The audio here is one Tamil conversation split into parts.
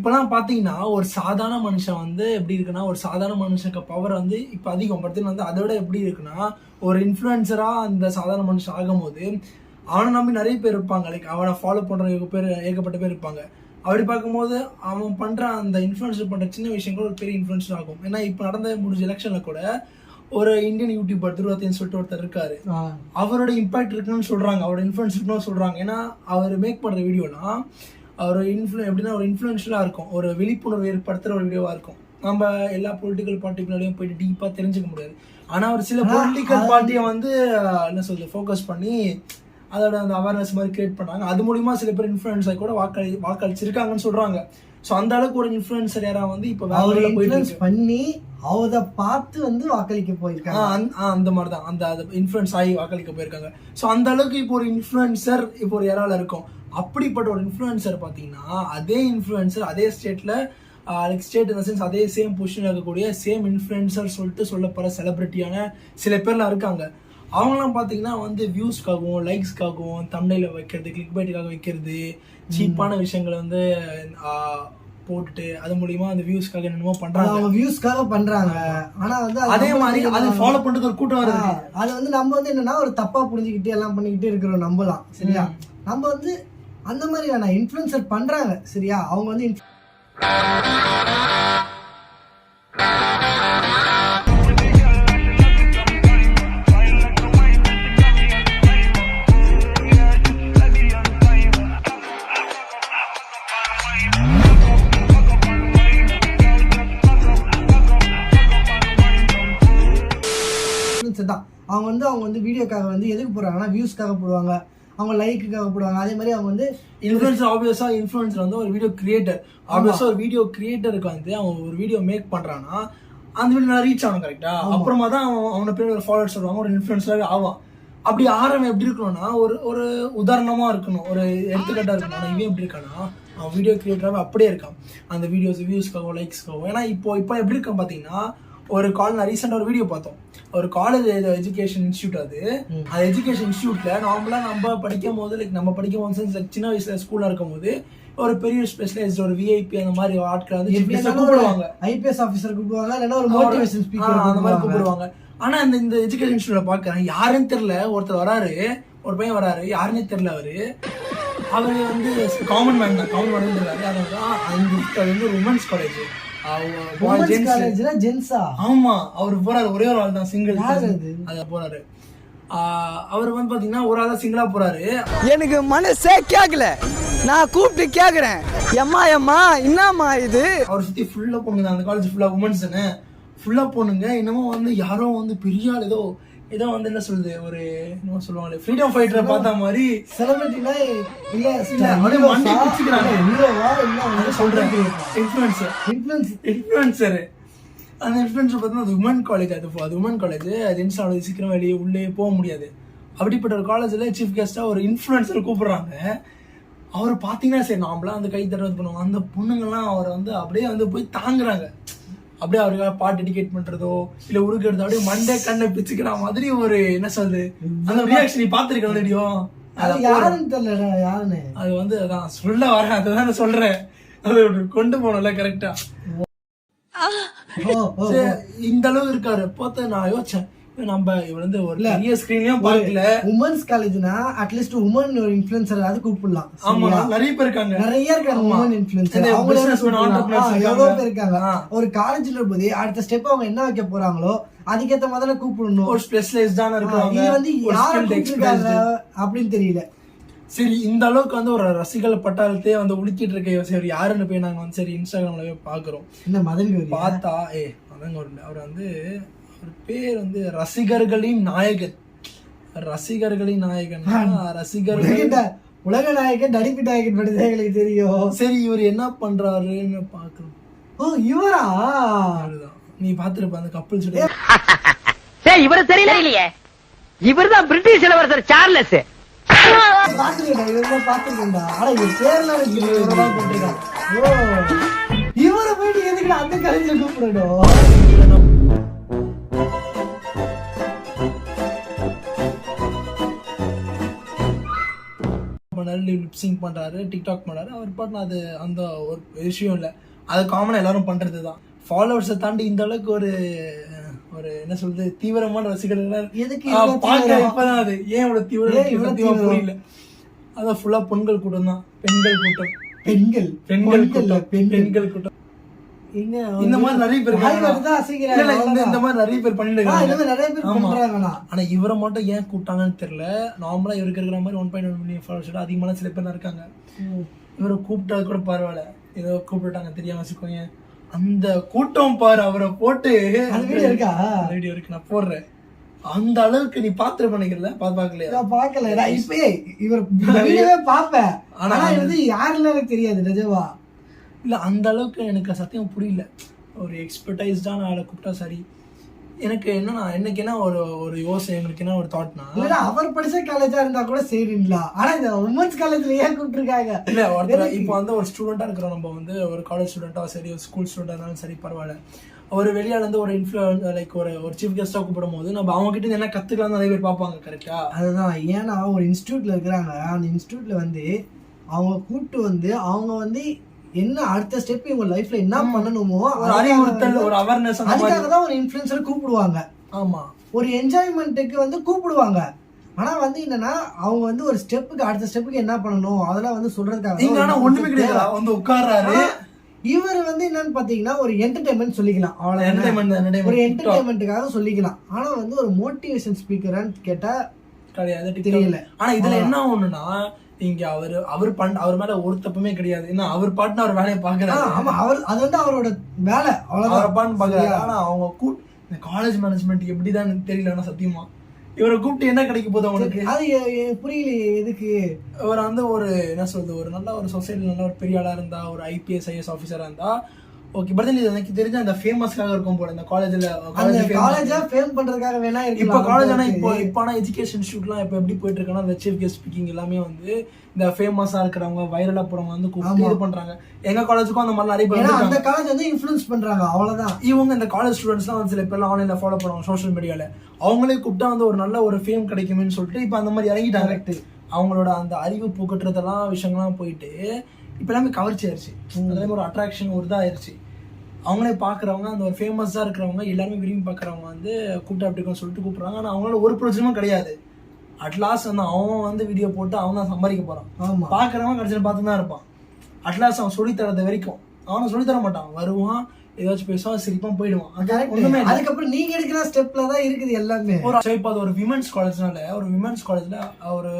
இப்பெல்லாம் பாத்தீங்கன்னா ஒரு சாதாரண மனுஷன் வந்து எப்படி இருக்குன்னா ஒரு சாதாரண மனுஷனுக்கு பவர் வந்து இப்ப அதிகம். படத்துல வந்து அதை விட எப்படி இருக்குன்னா ஒரு இன்ஃப்ளூயன்சரா அந்த சாதாரண மனுஷன் ஆகும்போது அவனை நம்பி நிறைய பேர் இருப்பாங்க. லைக் அவனை ஃபாலோ பண்ற ஏக பேர் ஏகப்பட்ட பேர் இருப்பாங்க. அப்படி பார்க்கும்போது அவன் பண்ற அந்த இன்ஃப்ளூயன்சர் பண்ற சின்ன விஷயங்கள் ஒரு பெரிய இன்ஃப்ளூயன்ஸ் ஆகும். ஏன்னா இப்ப நடந்த முடிஞ்ச எலெக்ஷன்ல கூட ஒரு இந்தியன் யூடியூபர் திருவத்தின்னு சொல்லிட்டு ஒருத்தர் இருக்காரு. அவரோட இம்பாக்ட் இருக்குன்னு சொல்றாங்க. அவரோட இன்ஃப்ளூயன்ஸ் இருக்குன்னு சொல்றாங்க. ஏன்னா அவர் மேக் பண்ற வீடியோனா அவர் இன்ஃப்ளூ எப்படின்னா ஒரு இன்ஃப்ளூயன்ஷியலாக இருக்கும். ஒரு விழிப்புணர்வு ஏற்படுத்துற ஒரு வீடியோவா இருக்கும். நம்ம எல்லா பொலிட்டிக்கல் பார்ட்டிக்குள்ளாலையும் போயிட்டு டீப்பா தெரிஞ்சுக்க முடியாது. ஆனா அவர் சில பொலிட்டிக்கல் பார்ட்டியை வந்து என்ன சொல்றது ஃபோக்கஸ் பண்ணி அதோட அந்த அவேர்னஸ் மாதிரி கிரியேட் பண்ணாங்க. அது மூலியமா சில பேர் இன்ஃப்ளூயன்ஸ் ஆகி கூட வாக்களி வாக்களிச்சிருக்காங்கன்னு சொல்றாங்க. ஸோ அந்த அளவுக்கு ஒரு இன்ஃப்ளூயன்சர் யாரா வந்து இப்போ இன்ஃபுளுன்ஸ் இருக்கு. பண்ணி அவத பார்த்து வந்து வாக்களிக்க போயிருக்காங்க. அந்த மாதிரி தான் அந்த இன்ஃப்ளூயன்ஸ் ஆகி வாக்களிக்க போயிருக்காங்க. ஸோ அந்த அளவுக்கு இப்போ ஒரு இன்ஃப்ளூயன்சர் இப்போ ஒரு யாரால இருக்கும். அப்படிப்பட்ட ஒரு இன்ஃப்ளூயன்சர் பார்த்தீங்கன்னா அதே இன்ஃப்ளூயன்சர் அதே ஸ்டேட்ல லைக் ஸ்டேட் இந்த சென்ஸ் அதே சேம் பொசிஷன் இருக்கக்கூடிய சேம் இன்ஃப்ளூயன்சர் சொல்லிட்டு சொல்லப்படுற செலிபிரிட்டியான சில பேர்லாம் இருக்காங்க. அவங்களாம் பார்த்தீங்கன்னா வந்து வியூஸ்க்காகவும் லைக்ஸ்க்காகவும் தமிழில் வைக்கிறது கிளிக் பைட்டுக்காக வைக்கிறது சீப்பான விஷயங்களை வந்து போட்டுட்டு அது மூலியமா அந்த வியூஸ்க்காக என்னமோ அது பண்றாங்க. அவங்க வியூஸ்க்காக பண்றாங்க. ஆனா வந்து அது மாதிரி அதை ஃபாலோ பண்றது ஒரு கூட்டம் வருது. அது வந்து நம்ம வந்து என்னன்னா ஒரு தப்பா புரிஞ்சுக்கிட்டு எல்லாம் பண்ணிக்கிட்டு இருக்கிறோம் நம்பலாம் சரியா? நம்ம வந்து அந்த மாதிரியான இன்ஃப்ளூயன்சர் பண்ணுறாங்க சரியா? அவங்க வந்து தான். அவங்க வந்து அவங்க வந்து வீடியோக்காக வந்து எதுக்கு போகிறாங்கன்னா வியூஸ்க்காக போடுவாங்க. அவங்க லைக்குக்காக போடுவாங்க. அதே மாதிரி அவங்க வந்து இன்ஃபுளுசர் ஆப்வியஸா இன்ஃபுளுசர் வந்து ஒரு வீடியோ கிரியேட்டர் ஆப்வியஸா ஒரு வீடியோ கிரியேட்டருக்கு வந்து அவன் ஒரு வீடியோ மேக் பண்றான்னா அந்த வீடியோ ரீச் ஆகணும் கரெக்டா அப்புறமா தான் அவன் அவனை பேர் ஒரு ஃபாலோவர்ஸ் வருவாங்க ஒரு இன்ஃபுளுசராகவே ஆவான். அப்படி ஆரம்பம் எப்படி இருக்கணும்னா ஒரு ஒரு உதாரணமா இருக்கணும். ஒரு எடுத்துக்காட்டா இருக்கணும் இவன் எப்படி இருக்கானா அவன் வீடியோ கிரியேட்டராகவே அப்படியே இருக்கான். அந்த வீடியோஸ் வியூஸ்க்காகவும் லைக்ஸ்க்காகவும் ஏன்னா இப்போ இப்போ எப்படி இருக்கான் பாத்தீங்கன்னா ஒரு கால் நான் ரீசெண்டாக ஒரு வீடியோ பார்த்தோம். ஒரு காலேஜ் எஜுகேஷன் இன்ஸ்டியூட் அது. அந்த எஜுகேஷன் இன்ஸ்டியூட்ல நார்மலா நம்ம படிக்கும் போது லைக் நம்ம படிக்கும் போது சின்ன வயசுல ஸ்கூல்ல இருக்கும் போது ஒரு பெரிய ஸ்பெஷலைஸ்ட் ஒரு விஐபி அந்த மாதிரி ஆட்களை வந்து கூப்பிடுவாங்க. ஐபிஎஸ் ஆஃபீஸர் கூப்பிடுவாங்க இல்லைன்னா ஒரு மோட்டிவேஷன் ஸ்பீக்கர் அந்த மாதிரி கூப்பிடுவாங்க. ஆனா இந்த இந்த எஜுகேஷன் இன்ஸ்டியூட்ல பாக்குறேன் யாருன்னு தெரியல. ஒருத்தர் வராரு. ஒரு பையன் வராரு. யாருன்னே தெரியல அவரு. அவரு வந்து காமன் மேன் தான். காமன் மேன் இருக்காரு அது வந்து ஆ, அந்த அது வந்து உமன்ஸ் காலேஜ் ஜென்ஸா ஆமா அவர் போறாரு. ஒரே ஒரு ஆள் தான் சிங்கிள் அது? அத போறாரு. அவர் வந்து பாத்தீங்கன்னா ஒரு ஆளா சிங்கிளா போறாரு. எனக்கு மனசே கேட்கல நான் கூப்பிட்டு கேக்குறேன். எம்மா எம்மா என்னம்மா இது? அவர் சுத்தி ஃபுல்லா பொண்ணுங்க அந்த காலேஜ் ஃபுல்லா உமன்ஸ் ஃபுல்லா பொண்ணுங்க. என்னமோ வந்து யாரோ வந்து பெரிய ஆள் ஏதோ ஏதோ வந்து என்ன சொல்றது ஒரு என்னமோ சொல்லுவாங்களே ஃப்ரீடம் ஃபைட்டரை பார்த்த மாதிரி. செலிபிரிட்டினா இல்ல இல்ல, அப்படியே மண்டையை பிடிச்சுக்கிறாங்க. ஹீரோவா இல்ல அதை சொல்றேன் இன்ஃபுளுசர் இன்ஃபுளுன்ஸ் இன்ஃபுளுசர் அந்த இன்ஃபுளுசர் பார்த்தீங்கன்னா அது உமன் காலேஜ் அது அது உமன் காலேஜ் ஜென்ஸ் அவ்வளோ சீக்கிரம் வெளியே உள்ளே போக முடியாது. அப்படிப்பட்ட ஒரு காலேஜில் சீஃப் கெஸ்டா ஒரு இன்ஃப்ளூயன்சர் கூப்பிடுறாங்க. அவர் பார்த்தீங்கன்னா சரி நாமளாம் அந்த கை தடவை பண்ணுவாங்க. அந்த பொண்ணுங்கெல்லாம் அவரை வந்து அப்படியே வந்து போய் தாங்குறாங்க. அப்படியே அவருக்காக பாட்டு டெடிகேட் பண்றதோ இல்ல உருக்கிறது அப்படியே மண்டே கண்ணை பிச்சுக்கிற மாதிரி ஒரு என்ன சொல்றது? அந்த ரியாக்ஷன் நீ பாத்திருக்க வீடியோ யாருன்னு தெரியல யாருன்னு? அது வந்து அதான் சொல்ல வரேன் அதுதான் நான் சொல்றேன். அது கொண்டு போனல கரெக்டா இந்த அளவு இருக்காரு. பார்த்து நான் யோசிச்சேன். நம்ம வந்து ஒரு பெரிய ஸ்கிரீன்லயும் பார்க்கல உமன்ஸ் காலேஜ்னா அட்லீஸ்ட் உமன் ஒரு இன்ஃபுளுசர் அது கூப்பிடலாம் ஆமா? நிறைய பேர் இருக்காங்க நிறைய இருக்காங்க. உமன் இன்ஃபுளுசர் இந்த அவங்க. எவ்வளவு பேர் இருக்காங்க. ஒரு காலேஜ்ல போது அடுத்த ஸ்டெப் அவங்க என்ன வைக்க போறாங்களோ அதுக்கேத்த மாதிரி கூப்பிடணும் ஒரு ஸ்பெஷலைஸ்டான இருக்காங்க இது வந்து யார experienced. அப்படின்னு தெரியல சரி இந்த அளவுக்கு வந்து ஒரு ரசிகர்கள் பட்டாளத்தையே வந்து உலுக்கிட்டு இருக்க சரி யாருன்னு போய் நாங்க வந்து சரி இன்ஸ்டாகிராம்ல போய் பாக்குறோம் என்ன மதன் பார்த்தா ஏ ஒரு அவர் வந்து அவர் பேர் வந்து ரசிகர்களின் நாயகன். ரசிகர்களின் நாயகன். ரசிகர்கள். உலக உலக நாயகன் நடிப்பு நாயகன் படுதே எங்களுக்கு தெரியும். சரி இவர் என்ன பண்றாருன்னு பாக்குறோம் ஓ இவரா? நீ பாத்துருப்ப அந்த கப்பல் ஏய் இவரு தெரியல. இல்லையே இவர்தான் பிரிட்டிஷ் இளவரசர் சார்லஸ். பாத்துருக்கேன்டா ஆனா இவர் ஓ. இவரை போயிட்டு எதுக்கு அந்த காலேஜ்ல கூப்பிடணும்? பண்ணாரு லிப்சிங் பண்றாரு டிக்டாக் பண்றாரு. அவர் பாட்டு அது அந்த ஒரு விஷயம் இல்லை. அது காமனா எல்லாரும் பண்றது தான் ஃபாலோவர்ஸை தாண்டி இந்த அளவுக்கு ஒரு ஒரு என்ன சொல்றது தீவிரமான ரசிகர்கள் எதுக்கு பார்க்க? இப்பதான் அது. ஏன் இவ்வளவு தீவிரம்? இவ்வளவு தீவிரம்? புரியல. அதான் ஃபுல்லா பெண்கள் கூட்டம் தான் பெண்கள் கூட்டம். பெண்கள். பெண்கள் கூட்டம். பெண்கள் கூட்டம். இந்த மாதிரி நிறைய பேர் இந்த. மாதிரி நிறைய பேர் பண்ணிட்டு இருக்காங்க. ஆனா இவரை மட்டும் ஏன் கூப்பிட்டாங்கன்னு தெரியல. நார்மலா இவருக்கு இருக்கிற மாதிரி one point one million followers அதிகமான சில பேர் இருக்காங்க. இவரை கூப்பிட்டது கூட பரவாயில்ல. ஏதோ கூப்பிட்டாங்க தெரியாம வச்சுக்கோங்க அந்த கூட்டம் பாரு அவரை போட்டு. அந்த வீடியோ இருக்கா? வீடியோ இருக்கு நான் போடுறேன். அந்த அளவுக்கு நீ பாத்துட்டு பண்ணிக்கல பாக்கலையா நான் பார்க்கல. நான் இப்பயே இவர் வீடியோவே பார்ப்பேன். ஆனா இது யாருன்னு எனக்கு தெரியாது நிஜமா. இல்ல அந்த அளவுக்கு எனக்கு சத்தியம் புரியல. ஒரு எக்ஸ்பர்டைஸ்டான ஆளை கூப்பிட்டா சரி. எனக்கு என்னன்னா எனக்கு என்ன ஒரு ஒரு யோசனை எனக்கு என்ன ஒரு தாட்னா இல்லடா அவர் படிச்ச காலேஜா இருந்தா கூட சரிங்களா ஆனா இந்த உமன்ஸ் காலேஜ்ல ஏன் கூப்பிட்டுருக்காங்க? இல்ல ஒருத்தர்? இப்போ வந்து ஒரு ஸ்டூடெண்டா இருக்கிறோம். நம்ம வந்து ஒரு காலேஜ் ஸ்டூடெண்டா சரி ஒரு ஸ்கூல் ஸ்டூடெண்டா இருந்தாலும் சரி பரவாயில்ல. ஒரு வெளியால இருந்து ஒரு இன்ஃபுளுன் லைக் ஒரு ஒரு சீஃப் கெஸ்டா கூப்பிடும் போது நம்ம அவங்க கிட்ட என்ன கத்துக்கலாம் நிறைய பேர் பார்ப்பாங்க கரெக்டா அதுதான். ஏன்னா ஒரு இன்ஸ்டியூட்ல இருக்கிறாங்க. அந்த இன்ஸ்டியூட்ல வந்து அவங்க கூப்பிட்டு வந்து அவங்க வந்து என்ன அடுத்த ஸ்டெப் இவங்க லைஃப்ல என்ன பண்ணணுமோ ஒரு அறிவுறுத்தல் ஒரு அவேர்னஸ் அதுக்காக தான் ஒரு இன்ஃபுளுசர் கூப்பிடுவாங்க. ஆமா. ஒரு என்ஜாய்மெண்ட்டுக்கு வந்து கூப்பிடுவாங்க. ஆனா வந்து என்னன்னா அவங்க வந்து ஒரு ஸ்டெப்புக்கு அடுத்த ஸ்டெப்புக்கு என்ன பண்ணணும்? அதெல்லாம் வந்து சொல்றதுக்காக ஒண்ணுமே கிடையாது. வந்து உட்கார்றாரு. இவர் வந்து என்னன்னு பாத்தீங்கன்னா ஒரு என்டர்டைன்மெண்ட் சொல்லிக்கலாம். அவ்வளவு ஒரு என்டர்டைன்மெண்ட் என்டர்டைன்மெண்ட்டுக்காக சொல்லிக்கலாம். ஆனா வந்து ஒரு மோட்டிவேஷன் ஸ்பீக்கரான்னு கேட்டா கிடையாது. தெரியல. ஆனா இதுல என்ன ஒண்ணுன்னா இங்க அவரு அவர் பண் அவர் மேல ஒரு தப்புமே கிடையாது. ஏன்னா அவர் பாட்டுன்னு அவர் வேலையை பாக்குறாரு ஆமா அவர் அது வந்து அவரோட வேலை அவரை அவ்வளவுதான் பாட்டு பாக்குறாரு? ஆனா அவங்க கூ இந்த காலேஜ் மேனேஜ்மெண்ட் எப்படிதான் தெரியல ஆனா சத்தியமா. இவரை கூப்பிட்டு என்ன கிடைக்க போகுது அவனுக்கு? அது புரியலையே எதுக்கு? இவர் வந்து ஒரு என்ன சொல்றது ஒரு நல்ல ஒரு சொசைட்டில நல்ல ஒரு பெரிய ஆளா இருந்தா ஒரு ஐபிஎஸ் ஐஎஸ் ஆஃபீஸரா இருந்தா ஓகே பட் இது எனக்கு தெரிஞ்ச அந்த ஃபேமஸ்க்காக இருக்கும் போல இந்த காலேஜ்ல அந்த காலேஜா ஃபேம் பண்றதுக்காக வேணா இப்ப காலேஜ் ஆனா இப்போ இப்போ ஆனா எஜுகேஷன் இன்ஸ்டியூட்லாம் இப்போ எப்படி போயிட்டு இருக்குன்னா அந்த சீஃப் கெஸ்ட் ஸ்பீக்கிங் எல்லாமே வந்து இந்த ஃபேமஸா இருக்கிறவங்க வைரலா போறவங்க வந்து கூப்பிட்டு இது பண்றாங்க. எங்க காலேஜுக்கும் அந்த மாதிரி நிறைய பேர். அந்த காலேஜ் வந்து இன்ஃப்ளூயன்ஸ் பண்றாங்க அவ்வளவுதான். இவங்க இந்த காலேஜ் ஸ்டூடெண்ட்ஸ்லாம் வந்து சில பேர்லாம் ஆன்லைன்ல ஃபாலோ பண்ணுவாங்க சோஷியல் மீடியால அவங்களே கூப்பிட்டா வந்து ஒரு நல்ல ஒரு ஃபேம் கிடைக்கும்னு சொல்லிட்டு இப்போ அந்த மாதிரி இறங்கிட்டாங்க. அவங்களோட அந்த அறிவு பூக்கட்டுறதெல்லாம் விஷயங்கள்லாம் போயிட்டு இப்போ எல்லாமே கவர்ச்சி ஆயிருச்சு. அதே ஒரு அட்ராக்ஷன் ஒரு இதாயிருச்சு. அவங்களே பார்க்குறவங்க அந்த ஒரு ஃபேமஸாக இருக்கிறவங்க எல்லாருமே விரும்பி பார்க்குறவங்க வந்து கூப்பிட்டு அப்படி சொல்லிட்டு கூப்பிடுறாங்க. ஆனால் அவங்களால ஒரு பிரச்சனையும் கிடையாது. அட்லாஸ்ட் வந்து அவன் வந்து வீடியோ போட்டு அவன் தான் சம்பாதிக்க போகிறான் ஆமா. பார்க்குறவன் கடைசியில் பார்த்து தான் இருப்பான். அட்லாஸ்ட் அவன் சொல்லி தரது வரைக்கும். அவனும் சொல்லி தர மாட்டான். வருவான் ஏதாச்சும் பேசுவான் சிரிப்பான் போயிடுவான். ஒண்ணுமே. அதுக்கப்புறம் நீங்க எடுக்கிற ஸ்டெப்ல தான் இருக்குது எல்லாமே. ஒரு இப்போ அது ஒரு விமன்ஸ் காலேஜ்னால ஒரு விமன்ஸ் காலேஜ்ல ஒரு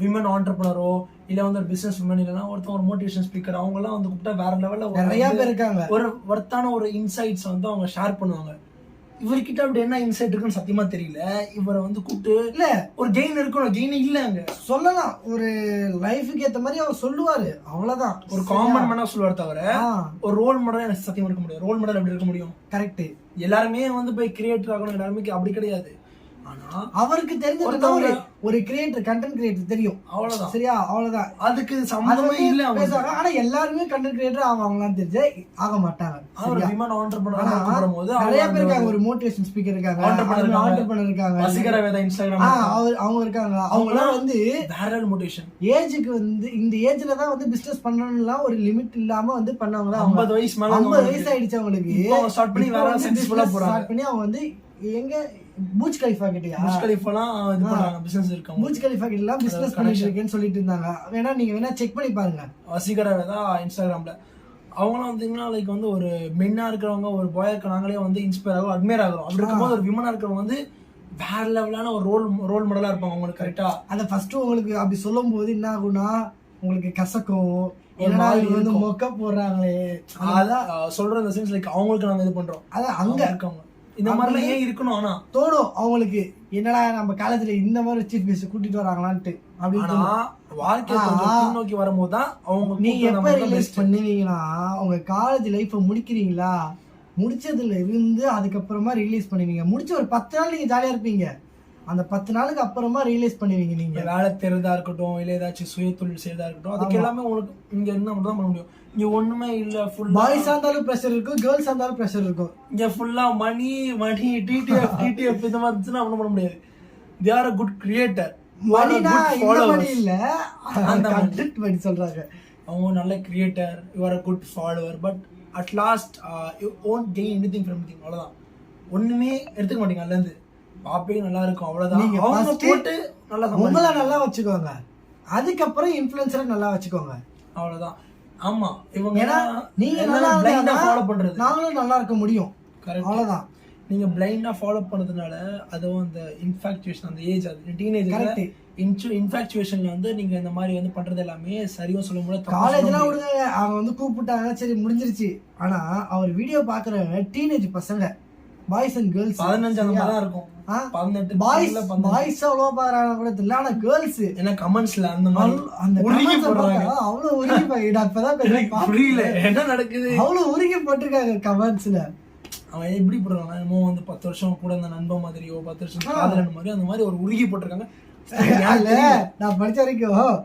விமன் ஆண்டர்பனரோ இல்ல வந்து ஒரு பிசினஸ் விமன் இல்லைன்னா ஒருத்தன் ஒரு மோட்டிவேஷன் ஸ்பீக்கர் அவங்க எல்லாம் வந்து கூப்பிட்டா வேற லெவல்ல நிறைய பேர் இருக்காங்க. ஒரு ஒர்த்தான ஒரு இன்சைட்ஸ் வந்து அவங்க ஷேர் பண்ணுவாங்க. இவர்கிட்ட அப்படி என்ன இன்சைட் இருக்குன்னு சத்தியமா தெரியல. இவரை வந்து கூப்பிட்டு இல்ல. ஒரு கெயின் இருக்கணும் கெயின் இல்ல அங்க. சொல்லலாம். ஒரு லைஃபுக்கு ஏத்த மாதிரி அவர் சொல்லுவாரு. அவ்வளவுதான். ஒரு காமன் மேனா சொல்லுவார் தவிர ஒரு ரோல் மாடல் எனக்கு சத்தியம் இருக்க முடியும் ரோல் மாடல் எப்படி இருக்க முடியும்? கரெக்ட் எல்லாருமே வந்து போய் கிரியேட்டர் ஆகணும். எல்லாருமே அப்படி கிடையாது. அவருக்கு தெரிஞ்சது ஒரு ஒரு கிரியேட்டர் கண்டென்ட் கிரியேட்டர் தெரியும். அவ்வளவுதான். சரியா? அவ்வளவுதான். அதுக்கு வந்து இல்ல பேசுவாங்க. ஆனா எல்லாருமே கண்டென்ட் கிரியேட்டர் ஆவாங்களான்னு தெரிஞ்சு ஆக மாட்டாங்க. அவர்? விமன் ஆண்டர்பனர் கூப்பிடும் போது நிறைய பேர் இருக்காங்க. ஒரு மோட்டிவேஷன் ஸ்பீக்கர் இருக்காங்க. இருக்காங்க. ஆண்டர்பனர் இருக்காங்க வசீகர வேதா இன்ஸ்டாகிராம் அவர் அவங்க இருக்காங்க. அவங்க வந்து வேற மோட்டிவேஷன் ஏஜுக்கு வந்து இந்த ஏஜ்ல தான் வந்து பிசினஸ் பண்ணணும்லாம் ஒரு லிமிட் இல்லாம வந்து பண்ணவங்க தான் ஐம்பது வயசு மேல ஐம்பது வயசு ஆயிடுச்சு அவங்களுக்கு. start பண்ணி வேற business போறாங்க. start பண்ணி அவங்க வந்து எங்க பூஜ் கலிஃபா கிட்டயா? புஷ் கலிஃபாலாம் இது பண்றாங்க பிசினஸ் இருக்காங்க பூஜ் கலிஃபா கிட்ட எல்லாம் பிசினஸ் பண்ணிட்டு இருக்கேன்னு சொல்லிட்டு இருந்தாங்க. வேணா நீங்க வேணா செக் பண்ணி பாருங்க. வசீகர வேதா இன்ஸ்டாகிராம்ல அவங்களாம் வந்தீங்கன்னா லைக் வந்து ஒரு மென்னா இருக்கிறவங்க ஒரு பாயா இருக்க நாங்களே வந்து இன்ஸ்பயர் ஆகும் அட்மையர் ஆகிறோம் அப்படி இருக்கும்போது ஒரு விமனா இருக்கிறவங்க வந்து வேற லெவலான ஒரு ரோல் ரோல் மாடலா இருப்பாங்க அவங்களுக்கு கரெக்டா அத ஃபர்ஸ்ட் உங்களுக்கு அப்படி சொல்லும் போது என்ன ஆகும்னா உங்களுக்கு கசக்கும். மாதிரி இவங்க வந்து. மொக்க போடுறாங்களே. அதான் சொல்ற இந்த சென்ஸ் லைக் அவங்களுக்கு நாங்க இது பண்றோம். அதான் அங்க அங்க இருக்கவங்க. இந்த மாதிரிலாம் ஏன் இருக்கணும் ஆனா தோணும் அவங்களுக்கு என்னடா நம்ம காலேஜ்ல இந்த மாதிரி சீஃப் கெஸ்ட் கூட்டிட்டு வராங்களான்ட்டு அப்படின்னு. வாழ்க்கை. கொஞ்சம் பின்னோக்கி வரும்போது தான் அவங்க நீங்க எப்ப ரிலீஸ். பண்ணுவீங்கன்னா உங்க காலேஜ் லைஃப்பை முடிக்கிறீங்களா முடிச்சதுல இருந்து அதுக்கப்புறமா ரிலீஸ் பண்ணுவீங்க முடிச்ச ஒரு பத்து நாள் நீங்க ஜாலியா இருப்பீங்க அந்த பத்து நாளுக்கு அப்புறமா ரிலீஸ் பண்ணுவீங்க நீங்க. வேலை தேர்தா இருக்கட்டும் இல்ல ஏதாச்சும் சுய தொழில் செய்யறதா இருக்கட்டும் அதுக்கு. எல்லாமே உங்களுக்கு இங்க என்ன மட்டும் பண்ண முடியும். இங்க ஒண்ணுமே இல்ல ஃபுல்லா பாய்ஸா இருந்தாலும் ப்ரெஷர் இருக்கும் கேர்ள்ஸா இருந்தாலும் ப்ரெஷர் இருக்கும். இங்க ஃபுல்லா மணி மணி டிடிஎஃப் டிடிஎஃப் இந்த மாதிரி இருந்துச்சுன்னா ஒண்ணும் பண்ண முடியாது. They are a good creator மணினா good இந்த. மணி இல்ல. அந்த. கண்டென்ட் மணி சொல்றாங்க. அவங்க நல்ல creator you are a good follower but at last you won't gain anything from thing அவ்வளோதான் ஒண்ணுமே எடுத்துக்க மாட்டீங்க அதுலேருந்து பாப்பே நல்லா இருக்கும் அவ்வளோதான் நீங்க அவங்க first போட்டு நல்லா உங்களை. நல்லா வச்சுக்கோங்க. அதுக்கப்புறம் இன்ஃபுளுசரை நல்லா வச்சுக்கோங்க. அவ்வளோதான் ஆமா இவங்க ஏன்னா நீங்க நல்லா பிளைண்டா ஃபாலோ இருந்தா பண்றது. நாங்களும் நல்லா இருக்க முடியும். கரெக்ட் அவ்வளவுதான். நீங்க பிளைண்டா ஃபாலோ பண்ணதுனால அதுவும் அந்த இன்ஃபாக்சுவேஷன் அந்த ஏஜ் அது டீனேஜ் Correct. இன்ஃபாக்சுவேஷன்ல வந்து நீங்க இந்த மாதிரி வந்து பண்றது எல்லாமே சரியும் சொல்ல முடியாது தப்பும் சொல்ல காலேஜ்லாம் முடியாது. விடுங்க. அவங்க வந்து கூப்பிட்டாங்க சரி முடிஞ்சிருச்சு. ஆனா அவர் வீடியோ பாக்குறவங்க டீனேஜ் பசங்க பாய்ஸ் அண்ட் கேர்ள்ஸ் பதினஞ்சு அந்த மாதிரி இருக்கும். பதினெட்டு பாய்ஸ். பாய்ஸ் அவ்வளோ பாக்குறாங்க கூட தெரியல. ஆனா கேர்ள்ஸ் ஏன்னா கமெண்ட்ஸ்ல அந்த மாதிரி அந்த உருகி போடுறாங்க. அவ்வளவு உருகி பேசுறேன். புரியல. என்ன நடக்குது? அவ்வளவு உருகி போட்டிருக்காங்க கமெண்ட்ஸ்ல அவன் எப்படி போடுறாங்க என்னமோ வந்து பத்து வருஷம் கூட அந்த நண்பன் மாதிரியோ பத்து வருஷம் காதலன் மாதிரி அந்த மாதிரி ஒரு உருகி போட்டிருக்காங்க. நான் படிச்ச வரைக்கும்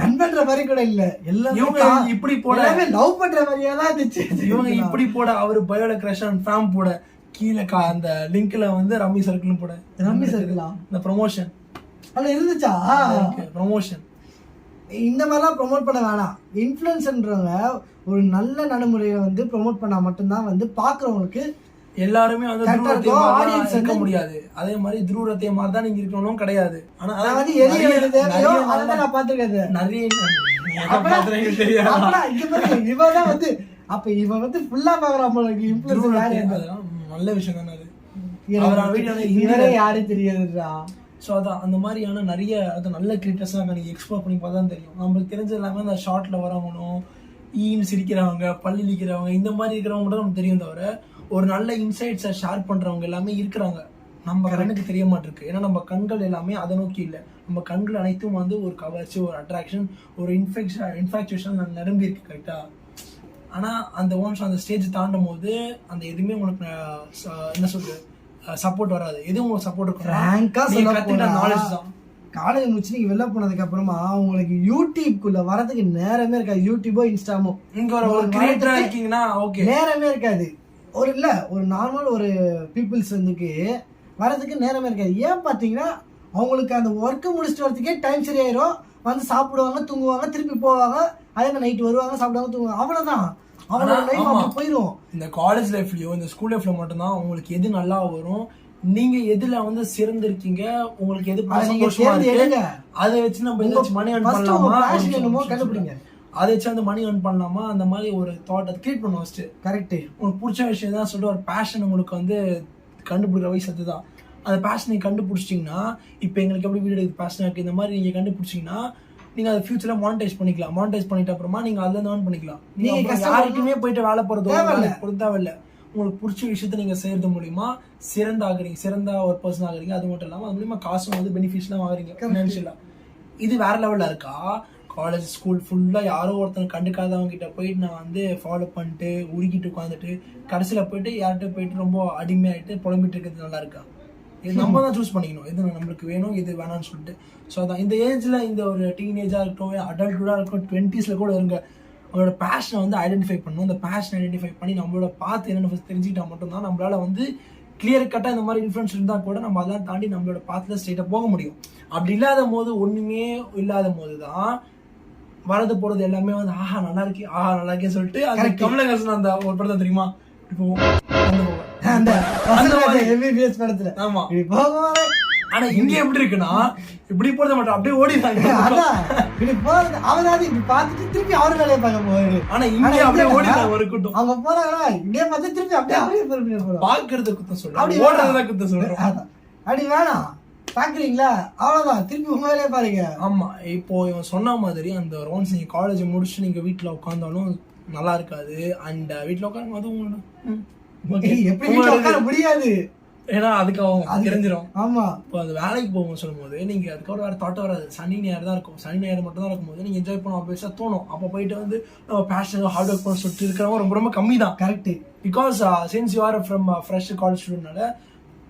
நண்பன்ற மாதிரி கூட இல்ல. எல்லாமே இவங்க இப்படி போட. லவ் பண்ற மாதிரியே தான் இருந்துச்சு. இவங்க இப்படி போட அவரு கிரஷ் அண்ட் ஃபேம் போட. கீழே கா அந்த லிங்க்ல வந்து ரம்மி சர்க்கிள் போட. ரம்மி சர்க்கிளா இந்த ப்ரொமோஷன் அதுல இருந்துச்சா? ப்ரொமோஷன் இந்த மாதிரிலாம் ப்ரோமோட் பண்ண வேணாம். இன்ஃப்ளூயன்ஸ்ன்றவங்க ஒரு நல்ல நடைமுறையை வந்து ப்ரோமோட் பண்ணா மட்டும்தான் வந்து பாக்குறவங்களுக்கு எல்லாருமே வந்து Correct ஆ துருவத்தை இருக்கும். மாதிரி Audience இருக்க முடியாது. அதே மாதிரி துருவத்தை மாதிரி தான் நீங்க இருக்கணும் கிடையாது. ஆனா நான் வந்து எனக்கு தேவையோ நான் பாத்துருக்கேன் நிறைய நீங்க எங்க பாக்குறீங்கன்னு தெரியாது. அப்பலாம் இங்க பாருங்க இவன் தான் வந்து அப்ப இவன் வந்து ஃபுல்லா பாக்குறான் போல நல்ல விஷயம் தானே அது? இவரே யாரும் தெரியாதுடா. ஸோ அதான் அந்த மாதிரியான நிறைய அது நல்ல கிரியேட்டர்ஸ்லாம் நீங்கள் எக்ஸ்ப்ளோர் பண்ணி பார்த்தா தான் தெரியும். நம்மளுக்கு தெரிஞ்ச எல்லாமே அந்த ஷார்ட்ல வரவங்களும் ஈன்னு சிரிக்கிறவங்க பள்ளி நிற்கிறவங்க இந்த மாதிரி இருக்கிறவங்க மட்டும் நமக்கு தெரியும் தவிர ஒரு நல்ல இன்சைட்ஸை ஷேர் பண்றவங்க எல்லாமே இருக்கிறாங்க. நம்ம கண்ணுக்கு தெரிய மாட்டிருக்கு ஏன்னா நம்ம கண்கள் எல்லாமே அதை நோக்கி இல்லை. நம்ம கண்கள் அனைத்தும் வந்து ஒரு கவர்ச்சி ஒரு அட்ராக்ஷன் ஒரு இன்ஃபெக்ஷன் இன்ஃபாக்சுவேஷன் நிரம்பி இருக்கு கரெக்டா ஆனா அந்த ஒன்ஸ் அந்த ஸ்டேஜ் தாண்டும் போது அந்த எதுவுமே ச- என்ன சொல்றது சப்போர்ட் வராது. எதுவும் உங்களுக்கு சப்போர்ட் இருக்கும் போனா, நாலேஜ் தான். காலேஜ் முடிச்சு நீங்க வெளில போனதுக்கு அப்புறமா உங்களுக்கு யூடியூப்குள்ள வரதுக்கு நேரமே இருக்காது. யூடியூபோ இன்ஸ்டாமோ இங்க ஒரு கிரியேட்டரா இருக்கீங்கன்னா ஓகே நேரமே இருக்காது. ஒரு இல்ல ஒரு நார்மல் ஒரு பீப்புள்ஸ் வந்துக்கு வரதுக்கு நேரமே இருக்காது. ஏன் பாத்தீங்கன்னா அவங்களுக்கு அந்த ஒர்க்கு முடிச்சுட்டு வரதுக்கே டைம் சரியாயிரும். வந்து சாப்பிடுவாங்க தூங்குவாங்க திருப்பி போவாங்க. அதே மாதிரி நைட் வருவாங்க சாப்பிடுவாங்க தூங்குவாங்க. அவ்வளவுதான். லைஃப். அப்படி போயிரும். இந்த காலேஜ் லைஃப்லயோ இந்த ஸ்கூல் லைஃப்ல மட்டும்தான் உங்களுக்கு எது நல்லா வரும் நீங்க எதுல வந்து சிறந்திருக்கீங்க உங்களுக்கு எது சந்தோஷமா இருக்கு. அதை வச்சு நம்ம ஏதாச்சும் மணி உங்க பண்ணலாமா? என்னமோ கண்டுபிடிங்க. அதை வச்சு அந்த மணி earn பண்ணலாமா? அந்த மாதிரி ஒரு தாட் அதை கிரியேட் பண்ணுவோம் ஃபர்ஸ்ட் கரெக்ட் உங்களுக்கு பிடிச்ச விஷயம் தான் சொல்லிட்டு ஒரு பேஷன் உங்களுக்கு வந்து கண்டுபிடிக்கிற வயசு அதுதான் அந்த பேஷன் கண்டுபிடிச்சிட்டிங்கன்னா இப்போ எங்களுக்கு எப்படி வீடியோ எடுக்க பேஷன் இருக்கு இந்த மாதிரி நீங்க கண்டுபிடிச்சிங்கன்னா நீங்க அதை ஃபியூச்சர்ல மானிட்டைஸ் பண்ணிக்கலாம். மானிட்டைஸ் பண்ணிட்ட அப்புறமா நீங்க அதுல இருந்து earn பண்ணிக்கலாம். நீங்க நீங்க அப்புறம் கஷ்டப்படணும். யாருக்குமே போயிட்டு வேலை போறதோ தேவையில்ல. உங்களுக்கு பிடிச்ச விஷயத்த நீங்க செய்யறது மூலியமா சிறந்த ஆகுறீங்க. சிறந்த ஒரு பர்சன் ஆகுறீங்க. அது மட்டும் இல்லாம அது மூலியமா காசும் வந்து பெனிஃபிட்ஸ்லாம் ஆகுறீங்க ஃபினான்ஷியலா இது வேற லெவல்ல இருக்கா? காலேஜ் ஸ்கூல் ஃபுல்லா யாரோ ஒருத்தன் கண்டுக்காதவங்க கிட்ட போயிட்டு நான் வந்து ஃபாலோ பண்ணிட்டு உருகிட்டு உட்காந்துட்டு கடைசியில போயிட்டு யார்கிட்ட போயிட்டு ரொம்ப அடிமையாயிட்டு புலம்பிட்டு இருக்கிறது நல்லா இருக்கா? இது நம்ம தான் சூஸ் பண்ணிக்கணும். எது நம்மளுக்கு வேணும் எது வேணாம்னு சொல்லிட்டு. ஸோ அதான். இந்த ஏஜ்ல இந்த ஒரு டீனேஜா இருக்கட்டும் அடல்ட்ஹுடா இருக்கட்டும் டுவெண்ட்டீஸ்ல கூட இருங்க. அவங்களோட பேஷனை வந்து ஐடென்டிஃபை பண்ணணும். அந்த பேஷன் ஐடென்டிஃபை பண்ணி நம்மளோட பார்த்து என்னென்ன first தெரிஞ்சுக்கிட்டா மட்டும்தான் நம்மளால வந்து கிளியர் கட்டாக இந்த மாதிரி இன்ஃப்ளூன்ஸ் இருந்தால் கூட நம்ம அதெல்லாம் தாண்டி நம்மளோட பாத்தில் ஸ்ட்ரெயிட்டாக போக முடியும். அப்படி இல்லாத போது ஒன்றுமே இல்லாத போது தான் வரது போறது எல்லாமே வந்து ஆஹா நல்லா இருக்கே ஆஹா நல்லா இருக்கே சொல்லிட்டு Correct. கமலஹாசன் அந்த ஒரு படத்தை தெரியுமா? இப்போ அந்த போவோம். அந்த அந்த மாதிரி. எம்பிபிஎஸ் படத்துல. ஆமா. இப்படி போகும்போது ஆனா இங்க எப்படி இருக்குன்னா இப்படி போறது மட்டும் அப்படியே ஓடிடுறாங்க. இப்படி போறது அவராது இப்படி பார்த்துட்டு திருப்பி அவர் வேலையை பார்க்க போவாரு. ஆனா இங்க அப்படியே இங்க ஓடிடுறாங்க ஒரு கூட்டம். அவங்க போறாங்களா? இப்படியே பார்த்து திருப்பி அப்படியே பொறுமையா போறோம் பாக்குறது குத்தம் அப்படி சொல்றோம் ஓடுறதுதான் குத்தம் சொல்றோம் அதான். அப்படி வேணாம். பாக்குறீங்களா அவ்வளவுதான். திருப்பி உங்க வேலையை பாருங்க. ஆமா. இப்போ இவன் சொன்ன மாதிரி அந்த ஒன்ஸ் நீங்க காலேஜ் முடிச்சு நீங்க வீட்ல உட்காந்தாலும் நல்லா இருக்காது. அண்ட் வீட்ல உட்காரும் அது உங்களோட வீட்டுல முடியாது. ஏன்னா அதுக்கு அவங்க தெரிஞ்சிடும் ஆமா. இப்போ அது வேலைக்கு போகும் சொல்லும்போது நீங்க அதுக்கப்புறம் வேற தாட் வராது. சனி ஞாயிறு தான் இருக்கும். சனி ஞாயிறு மட்டும் தான் இருக்கும்போது நீங்க என்ஜாய் பண்ண ஆப்வியஸா தோணும். அப்போ போயிட்டு வந்து நம்ம பேஷன் ஹார்ட் ஒர்க் பண்ண சொல்லிட்டு இருக்கிறவங்க ரொம்ப ரொம்ப கம்மி தான். Correct because since you are from fresh college ஸ்டூடெண்ட்னால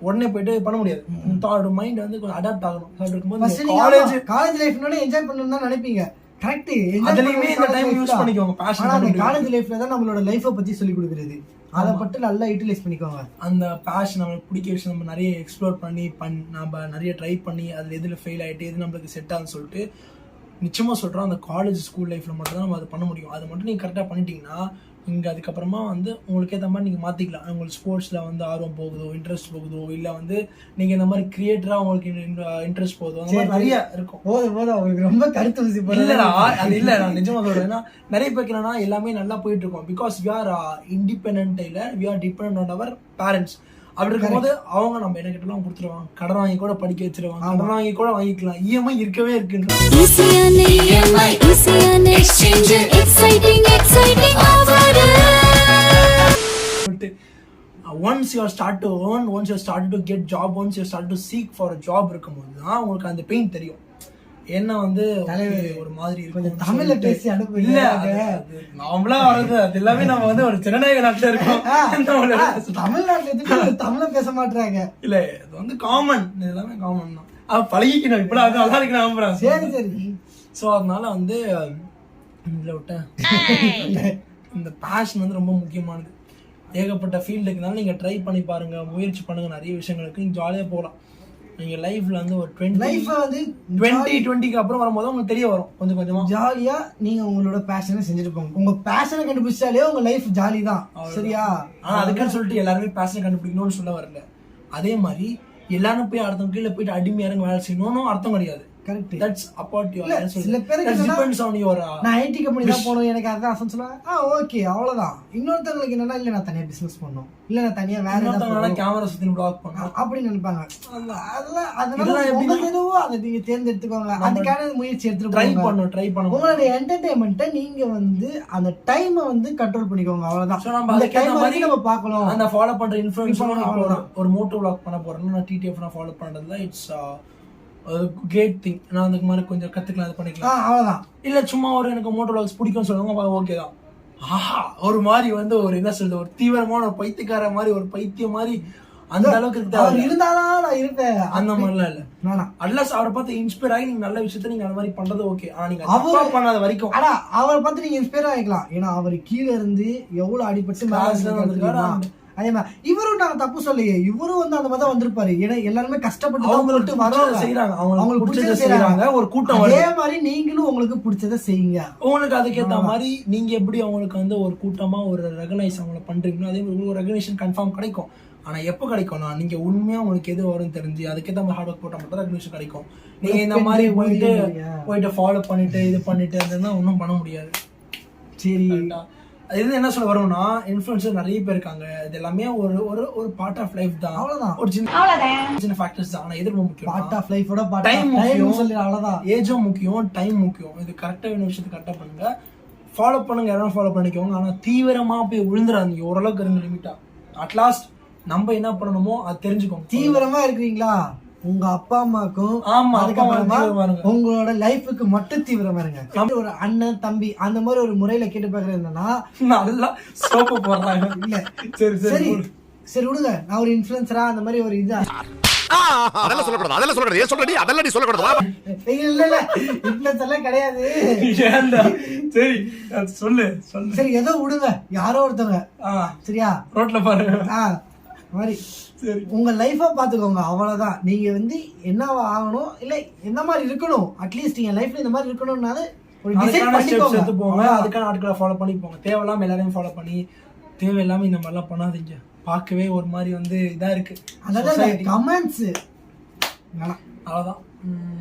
உடனே போயிட்டு பண்ண முடியாது. தாட் மைண்ட் வந்து கொஞ்சம் அடாப்ட் ஆகணும். இருக்கும்போது காலேஜ் காலேஜ் லைஃப்னோட என்ஜாய் பண்ணணும்னு தான் நினைப்பீங்க. கரெக்ட் அதுலயுமே இந்த time use பண்ணிக்கோங்க, passion ஆனா. காலேஜ் லைஃப்ல தான் நம்மளோட லைஃப பத்தி சொல்லி கொடுக்குறது. அதை பட்டு நல்லா யூட்டிலைஸ் பண்ணிக்கோங்க. அந்த பேஷன் நம்மளுக்கு பிடிக்க விஷயம் நம்ம நிறைய எக்ஸ்ப்ளோர் பண்ணி பண் நம்ம நிறைய ட்ரை பண்ணி அதில் எதில் ஃபெயில் ஆகிட்டு எது நம்மளுக்கு செட் ஆகுதுன்னு சொல்லிட்டு நிச்சயமாக சொல்கிறோம் அந்த காலேஜ் ஸ்கூல் லைஃப்பில் மட்டும் தான் நம்ம அதை பண்ண முடியும். அது மட்டும் நீங்கள் கரெக்டாக பண்ணிட்டீங்கன்னா நீங்கள் அதுக்கப்புறமா வந்து உங்களுக்கு ஏற்ற மாதிரி நீங்கள் மாற்றிக்கலாம் உங்களுக்கு ஸ்போர்ட்ஸில் வந்து ஆர்வம் போகுதோ இன்ட்ரெஸ்ட் போகுதோ இல்லை வந்து நீங்கள் இந்த மாதிரி கிரியேட்டராக உங்களுக்கு இன்ட்ரெஸ்ட் போகுதோ அந்த மாதிரி நிறைய இருக்கும். போதும் போதும். அவங்களுக்கு ரொம்ப கருத்து. இல்லடா அது இல்ல நான் நிஜமா சொல்றேன். ஏன்னா நிறைய என்னன்னா எல்லாமே நல்லா போயிட்டு இருக்கோம். பிகாஸ் வி ஆர் இண்டிபெண்ட் இல்ல we are depend on our parents அப்படி இருக்கும்போது அவங்க நம்ம என்ன கேட்டாலும் கொடுத்துருவாங்க. கடன் வாங்கி கூட படிக்க வச்சிருவாங்க. கடன் வாங்கி கூட வாங்கிக்கலாம். இஎம்ஐ இருக்கவே இருக்குன்ற. ECN EMI, ECN Exchange, exciting, exciting offer. சொல்லிட்டு once you start to earn once you start to get job once you start to seek for job இருக்கும்போது தான் உங்களுக்கு அந்த பெயின் தெரியும். என்ன வந்து okay, ஒரு மாதிரி இருக்கும் கொஞ்சம் தமிழ்ல பேசி அனுப்புங்க. இல்ல அது- அது நாமளா வர்றது அது எல்லாமே நம்ம வந்து ஒரு ஜனநாயக நாட்டுல இருக்கோம். தமிழ்நாட்டுல தமிழ பேச மாட்டாங்க இல்ல இது வந்து காமன் இது எல்லாமே காமன் தான். அது பழகிக்கணும். இப்ப அது நல்லா இருக்கு நம்புறேன். சரி சரி. ஸோ அதனால வந்து இதுல விட்டேன். இந்த பேஷன் வந்து ரொம்ப முக்கியமானது. ஏகப்பட்ட ஃபீல்டு இருக்கனால நீங்க ட்ரை பண்ணி பாருங்க முயற்சி பண்ணுங்க நிறைய விஷயங்களுக்கு நீங்க ஜாலியா போகலாம். நீங்க லைஃப்ல வந்து ஒரு டுவெண்ட்டி லைஃப வந்து டுவெண்ட்டி டுவெண்ட்டிக்கு அப்புறம் வரும்போது உங்களுக்கு தெரிய வரும். கொஞ்சம் கொஞ்சமா. ஜாலியா நீங்க உங்களோட பேஷனை செஞ்சுட்டு போங்க. உங்க பேஷனை கண்டுபிடிச்சாலே உங்க லைஃப் ஜாலி தான். சரியா? ஆனா அதுக்குன்னு சொல்லிட்டு எல்லாருமே பேஷன் கண்டுபிடிக்கணும்னு சொல்ல வரல. அதே மாதிரி எல்லாரும் போய் அடுத்தவங்க கீழே போயிட்டு அடிமையா இறங்கி வேலை செய்யணும்னு அர்த்தம் கிடையாது. கரெக்ட் தட்ஸ் அப்பார்ட் யுவர் இல்ல, சில பேருக்கு என்னன்னா- டிபெண்ட்ஸ் ஆன் யுவர் நான் ஐடி கம்பெனி தான் போகணும் எனக்கு அதான் ஆசைன்னு சொல்லுவேன். ஆ ஓகே அவ்வளவுதான். இன்னொருத்தவங்களுக்கு என்னன்னா இல்ல நான் தனியா பிசினஸ் பண்ணணும். இல்ல நான் தனியா வேற ஏதாவது பண்ணணும். கேமரா சுத்தி பிளாக் பண்ணா. அப்படி நினைப்பாங்க. அதெல்லாம் அதனால அதை நீங்க தேர்ந்தெடுத்துக்கோங்க. அதுக்கான முயற்சி எடுத்துட்டு ட்ரை போங்க. பண்ணும் ட்ரை உங்களுடைய என்டர்டைன்மெண்ட்டை நீங்க வந்து அந்த டைமை வந்து கண்ட்ரோல் பண்ணிக்கோங்க அவ்வளவுதான். அந்த டைம் மாதிரி வரைக்கும் நம்ம பார்க்கணும். அந்த ஃபாலோ பண்ற அவ்வளவுதான் ஒரு மோட்டோ vlog பண்ண போறேன்னா நான் டிடிஎஃப் நான் ஃபாலோ பண்றதுல இட்ஸ் கிரேட் திங் நான் அதுக்கு மாதிரி கொஞ்சம் கத்துக்கலாம் அது பண்ணிக்கலாம். அவ்வளவுதான். இல்ல சும்மா ஒரு எனக்கு மோட்டோ vlogs பிடிக்கும்னு சொல்லுவாங்க ஓகே தான். ஆஹா ஒரு மாதிரி வந்து ஒரு என்ன சொல்றது ஒரு தீவிரமான ஒரு பைத்தியக்கார மாதிரி ஒரு பைத்தியம் மாதிரி அந்த அளவுக்கு அவர். இருந்தாதான் நான் இருப்பேன். அந்த மாதிரிலாம் இல்ல. வேணாம் அட்லாஸ் அவரை பார்த்து இன்ஸ்பயர் ஆகி நீங்க நல்ல விஷயத்த நீங்க அந்த மாதிரி பண்றது ஓகே ஆனா நீங்க அவரு- பண்ணாத வரைக்கும். ஆனா அவரை பார்த்து நீங்க இன்ஸ்பயர் ஆகிக்கலாம். ஏன்னா அவர் கீழ இருந்து எவ்வளவு அடிபட்டு மேல வந்திருக்காரு? அதே மாதிரி இவரும் நாங்க தப்பு சொல்லையே இவரும் வந்து அந்த மாதிரி தான் வந்திருப்பாரு. ஏன்னா எல்லாருமே கஷ்டப்பட்டு அவங்களுக்கு வர்றாங்க. செய்றாங்க. அவங்களுக்கு பிடிச்சதை செய்றாங்க. ஒரு கூட்டம் அதே மாதிரி நீங்களும் உங்களுக்கு பிடிச்சதை செய்யுங்க. உங்களுக்கு அதுக்கேத்த மாதிரி நீங்க எப்படி அவங்களுக்கு வந்து ஒரு கூட்டமா ஒரு ரெகனைஸ் அவங்கள பண்றீங்களோ அதே மாதிரி உங்களுக்கு ஒரு ரெகனைசேஷன் கன்ஃபார்ம் கிடைக்கும். ஆனா எப்போ கிடைக்கும்னா நீங்க உண்மையா உங்களுக்கு எது வரும்னு தெரிஞ்சு அதுக்கேத்த மாதிரி ஹார்ட் ஒர்க் போட்டா மட்டும் ரெகனைசேஷன் கிடைக்கும். நீங்க இந்த மாதிரி போயிட்டு போயிட்டு ஃபாலோ பண்ணிட்டு இது பண்ணிட்டு இருந்ததுன்னா ஒன்றும் பண்ண முடியாது. சரி? அது இது என்ன சொல்ல வரும்னா இன்ஃபுளுசர் நிறைய பேர் இருக்காங்க. இது எல்லாமே ஒரு ஒரு ஒரு பார்ட் ஆஃப் லைஃப் தான். அவ்வளவுதான். ஒரு சின்ன சின்ன ஃபேக்டர்ஸ் தான். ஆனா எது ரொம்ப முக்கியம் பார்ட் ஆஃப் லைஃபோட டைம் முக்கியம். சொல்லி அவ்வளவுதான். ஏஜும் முக்கியம் டைம் முக்கியம். இது கரெக்டாக வேணும் விஷயத்தை கரெக்டாக பண்ணுங்க. ஃபாலோ பண்ணுங்க யாரும் ஃபாலோ பண்ணிக்கோங்க. ஆனால் தீவிரமா போய் விழுந்துடாதீங்க ஓரளவுக்கு இருங்க லிமிட்டா அட்லாஸ்ட் நம்ம என்ன பண்ணணுமோ அது தெரிஞ்சுக்கோங்க. தீவிரமா இருக்கிறீங்களா? உங்க அப்பா அம்மாக்கும் ஆமா, அதுக்கப்புறமா. உங்களோட லைஃபுக்கு மட்டும் தீவிரமா இருங்க. ஒரு அண்ணன் தம்பி அந்த மாதிரி ஒரு முறையில கேட்டு பாக்குறது என்னன்னா நல்லா சோப்பு போடுறாங்க. இல்ல. சரி சரி சரி. விடுங்க. நான் ஒரு இன்ஃபுளுசரா அந்த மாதிரி ஒரு இது அதெல்லாம் சொல்லக்கூடாது அதெல்லாம் சொல்லக்கூடாது. ஏன் சொல்றடி? அதெல்லாம் நீ சொல்லக்கூடாது. இல்ல இல்ல. எல்லாம் கிடையாது. சரி சொல்லு சொல்லு. சரி ஏதோ விடுங்க. யாரோ ஒருத்தவங்க. ஆ. சரியா? ரோட்ல பாருங்க மாதிரி. சரி உங்க லைஃபை பாத்துக்கோங்க அவ்வளவுதான். நீங்க வந்து என்னவா ஆகணும் இல்ல என்ன மாதிரி இருக்கணும்? அட்லீஸ்ட் என் லைஃப்ல இந்த மாதிரி இருக்கணும்னால ஒரு டிசைட் எடுத்து போங்க. அதுக்கான ஆட்களை ஃபாலோ பண்ணி போங்க தேவையில்லாம எல்லாரையும் ஃபாலோ பண்ணி தேவையில்லாம இந்த மாதிரிலாம் பண்ணாதீங்க. பார்க்கவே ஒரு மாதிரி வந்து இதா இருக்கு. அதாவது Society. கமெண்ட்ஸ் அவ்வளவுதான். உம்